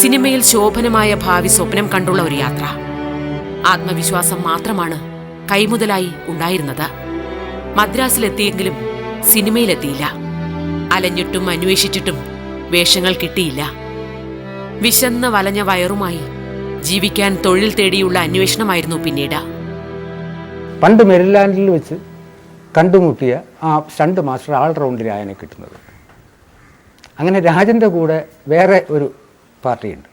സിനിമയിൽ ശോഭനമായ ഭാവി സ്വപ്നം കണ്ടുള്ള ഒരു യാത്ര. ആത്മവിശ്വാസം മാത്രമാണ് കൈമുതലായി ഉണ്ടായിരുന്നത്. മദ്രാസിലെത്തിയെങ്കിലും സിനിമയിലെത്തിയില്ല. അലഞ്ഞിട്ടും അന്വേഷിച്ചിട്ടും വേഷങ്ങൾ കിട്ടിയില്ല. വിശന്ന് വലഞ്ഞ വയറുമായി ജീവിക്കാൻ തൊഴിൽ തേടിയുള്ള അന്വേഷണമായിരുന്നു പിന്നീട്. പണ്ട് മെരിലാൻഡിൽ വെച്ച് കണ്ടുമുട്ടിയ ആ സ്റ്റണ്ട് മാസ്റ്റർ ആൾ റൗണ്ടിലായനെ കിട്ടുന്നത്. അങ്ങനെ രാജന്റെ കൂടെ വേറെ ഒരു പാർട്ടിയുണ്ട്.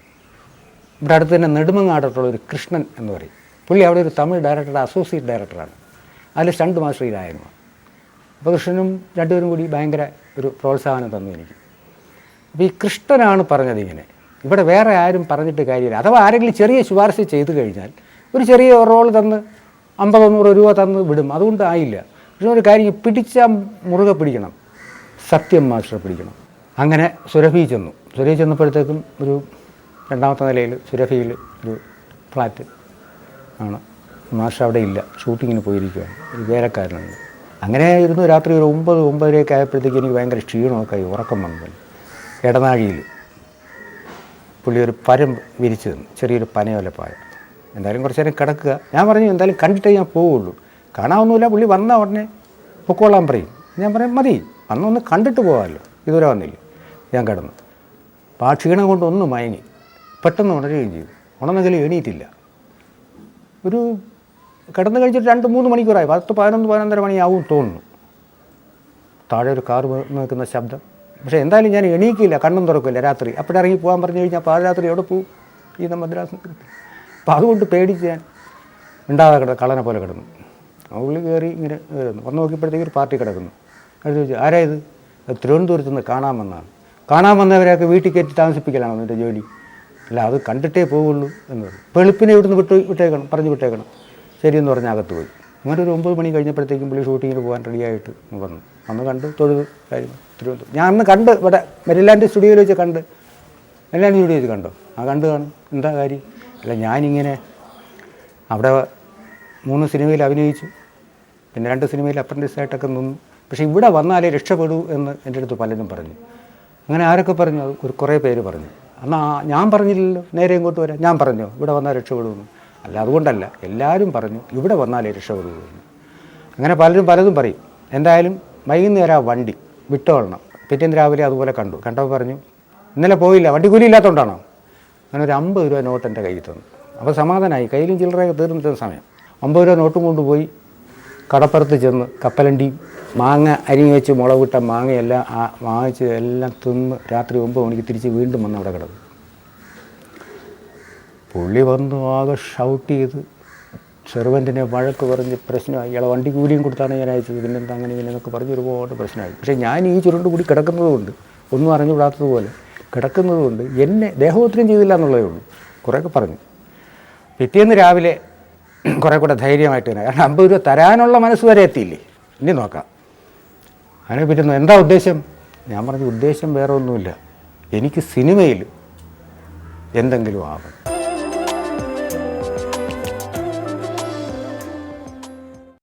ഇവിടെ അടുത്ത് തന്നെ നെടുമങ്ങാടത്തുള്ള ഒരു കൃഷ്ണൻ എന്ന് പറയും. പുള്ളി അവിടെ ഒരു തമിഴ് ഡയറക്ടറുടെ അസോസിയേറ്റ് ഡയറക്ടറാണ്. അതിൽ സ്റ്റണ്ട് മാസ്റ്ററിയിലായിരുന്നു അപ്പോൾ കൃഷ്ണനും രണ്ടുപേരും കൂടി ഭയങ്കര ഒരു പ്രോത്സാഹനം തന്നു എനിക്ക്. അപ്പോൾ ഈ കൃഷ്ണനാണ് പറഞ്ഞത് ഇങ്ങനെ. ഇവിടെ വേറെ ആരും പറഞ്ഞിട്ട് കാര്യമില്ല. അഥവാ ആരെങ്കിലും ചെറിയ ശുപാർശ ചെയ്തു കഴിഞ്ഞാൽ ഒരു ചെറിയ റോൾ തന്ന് അമ്പതോ നൂറോ രൂപ തന്ന് വിടും. അതുകൊണ്ട് ആയില്ല. പക്ഷേ ഒരു കാര്യം പിടിച്ചാൽ മുറുകെ പിടിക്കണം. സത്യം മാസ്റ്റർ പിടിക്കണം. അങ്ങനെ സുരഭി ചെന്നു. സുരഭി ചെന്നപ്പോഴത്തേക്കും ഒരു രണ്ടാമത്തെ നിലയിൽ സുരഭിയിൽ ഒരു ഫ്ലാറ്റ് ആണ്. മാഷ് അവിടെ ഇല്ല. ഷൂട്ടിങ്ങിന് പോയിരിക്കുകയാണ് ഒരു വേലക്കാരനുണ്ട്. അങ്ങനെ ഇരുന്ന് രാത്രി ഒരു ഒമ്പത് ഒമ്പതരയൊക്കെ ആയപ്പോഴത്തേക്ക് എനിക്ക് ഭയങ്കര ക്ഷീണമൊക്കെ ആയി. ഉറക്കം വന്നു. ഇടനാഴിയിൽ പുള്ളി ഒരു പരം വിരിച്ചു തന്നു. ചെറിയൊരു പനയോല പായ. എന്തായാലും കുറച്ച് നേരം കിടക്കുക. ഞാൻ പറഞ്ഞു എന്തായാലും കണ്ടിട്ടേ ഞാൻ പോവുള്ളൂ. കാണാവുന്നില്ല പുള്ളി വന്ന ഉടനെ പൊക്കോളാൻ പറയും. ഞാൻ പറയും മതി. അന്നൊന്ന് കണ്ടിട്ട് പോകാമല്ലോ. ഇതുവരെ വന്നില്ല. ഞാൻ കിടന്നു. അപ്പോൾ ആ ക്ഷീണം കൊണ്ട് ഒന്ന് മയങ്ങി പെട്ടെന്ന് ഉണരുകയും ചെയ്തു. ഉണർന്നെങ്കിലും എണീറ്റില്ല. ഒരു കിടന്നു കഴിച്ചിട്ട് രണ്ട് മൂന്ന് മണിക്കൂറായി. പത്ത് പതിനൊന്ന് പതിനൊന്നര മണിയാവും തോന്നുന്നു. താഴെ ഒരു കാർ നിൽക്കുന്ന ശബ്ദം. പക്ഷേ എന്തായാലും ഞാൻ എണീക്കില്ല കണ്ണും തുറക്കില്ല രാത്രി. അപ്പോൾ ഇറങ്ങി പോകാൻ പറഞ്ഞു കഴിഞ്ഞാൽ പാതിരാത്രി എവിടെ പോവും? ഈ മദ്രാസ് അപ്പോൾ അതുകൊണ്ട് പേടിച്ച് ഞാൻ ഉണ്ടാകാതെ കിട കളനെ പോലെ കിടന്നു. ഉള്ളിൽ കയറി ഇങ്ങനെ വന്ന് നോക്കിയപ്പോഴത്തേക്ക് ഒരു പാർട്ടി കിടക്കുന്നു. അത് ചോദിച്ചു ആരായത് തിരുവനന്തപുരത്ത് നിന്ന് കാണാൻ വന്നതാണ് കാണാൻ വന്നവരെയൊക്കെ വീട്ടിൽ കയറ്റി താമസിപ്പിക്കലാണോ നിന്റെ ജോലി? അല്ല അത് കണ്ടിട്ടേ പോവുള്ളൂ എന്ന് പറഞ്ഞു. വെളുപ്പിനെ ഇവിടുന്ന് വിട്ട് വിട്ടേക്കണം പറഞ്ഞു വിട്ടേക്കണം. ശരിയെന്ന് പറഞ്ഞ് അകത്ത് പോയി. അങ്ങനെ ഒരു ഒമ്പത് മണി കഴിഞ്ഞപ്പോഴത്തേക്കും പുള്ളി ഷൂട്ടിങ്ങിന് പോകാൻ റെഡിയായിട്ട് വന്നു. അന്ന് കണ്ട് തൊഴുത് കാര്യം തിരുവനന്തപുരം. ഞാൻ അന്ന് കണ്ട് ഇവിടെ മെരിലാൻഡ് സ്റ്റുഡിയോയിൽ വെച്ച് കണ്ട്. മെരിലാൻഡ് സ്റ്റുഡിയോ വെച്ച് കണ്ടോ? ആ കണ്ട് കാണും. എന്താ കാര്യം? അല്ല ഞാനിങ്ങനെ അവിടെ മൂന്ന് സിനിമയിൽ അഭിനയിച്ചു. പിന്നെ രണ്ട് സിനിമയിൽ അപ്രന്റീസായിട്ടൊക്കെ നിന്നു. പക്ഷേ ഇവിടെ വന്നാലേ രക്ഷപ്പെടൂ എന്ന് എന്റെ അടുത്ത് പലരും പറഞ്ഞു. അങ്ങനെ ആരൊക്കെ പറഞ്ഞു? ഒരു കുറേ പേര് പറഞ്ഞു. എന്നാൽ ഞാൻ പറഞ്ഞില്ലല്ലോ നേരെ ഇങ്ങോട്ട് വരാം ഞാൻ പറഞ്ഞു ഇവിടെ വന്നാൽ രക്ഷപ്പെടുമെന്ന്. അല്ല അതുകൊണ്ടല്ല. എല്ലാവരും പറഞ്ഞു ഇവിടെ വന്നാലേ രക്ഷപ്പെടുകയുള്ളൂ. അങ്ങനെ പലരും പലതും പറയും. എന്തായാലും വൈകുന്നേരം ആ വണ്ടി വിട്ടുകൊള്ളണം പിറ്റേന്ന് രാവിലെ അതുപോലെ കണ്ടു. കണ്ടപ്പോൾ പറഞ്ഞു ഇന്നലെ പോയില്ല വണ്ടി കൂലി ഇല്ലാത്തതുകൊണ്ടാണോ അങ്ങനെ ഒരു അമ്പത് രൂപ നോട്ട് എന്റെ കയ്യിൽ തന്നു. അപ്പോൾ സമാധാനമായി. കയ്യിലും ചില്ലറയൊക്കെ തീർന്നിട്ടുന്ന സമയം. അമ്പത് രൂപ നോട്ടും കൊണ്ടുപോയി കടപ്പുറത്ത് ചെന്ന് കപ്പലണ്ടി മാങ്ങ അരിഞ്ഞ് വെച്ച് മുളകിട്ട മാങ്ങയെല്ലാം ആ വാങ്ങിച്ച് എല്ലാം തിന്ന് രാത്രി ഒമ്പത് മണിക്ക് തിരിച്ച് വീണ്ടും വന്ന് അവിടെ കിടന്നു. പുള്ളി വന്നു ആകെ ഷൗട്ട് ചെയ്ത് സെർവന്റിനെ വഴക്ക് പറഞ്ഞ് പ്രശ്നമായി. ഇയാളെ വണ്ടി കൂലിയും കൊടുത്താണ് ഞാൻ അയച്ചത്. പിന്നെന്താ അങ്ങനെ ഇങ്ങനെയൊക്കെ പറഞ്ഞ് ഒരുപാട് പ്രശ്നമായി. പക്ഷേ ഞാൻ ഈ ചുരുണ്ട് കൂടി കിടക്കുന്നതുകൊണ്ട് ഒന്നും അറിഞ്ഞുകൂടാത്തതുപോലെ കിടക്കുന്നതുകൊണ്ട് എന്നെ ദേഹോത്രം ചെയ്തില്ല എന്നുള്ളതേ ഉള്ളൂ. കുറേയൊക്കെ പറഞ്ഞു. പിറ്റേന്ന് രാവിലെ കുറേ കൂടെ ധൈര്യമായിട്ട് തന്നെ കാരണം അമ്പത് രൂപ തരാനുള്ള മനസ്സ് വരെ എത്തിയില്ലേ? ഇനി നോക്കാം. അതിനെ പറ്റുന്നു എന്താ ഉദ്ദേശം? ഞാൻ പറഞ്ഞ ഉദ്ദേശം വേറെ ഒന്നുമില്ല എനിക്ക് സിനിമയിൽ എന്തെങ്കിലും ആവണം.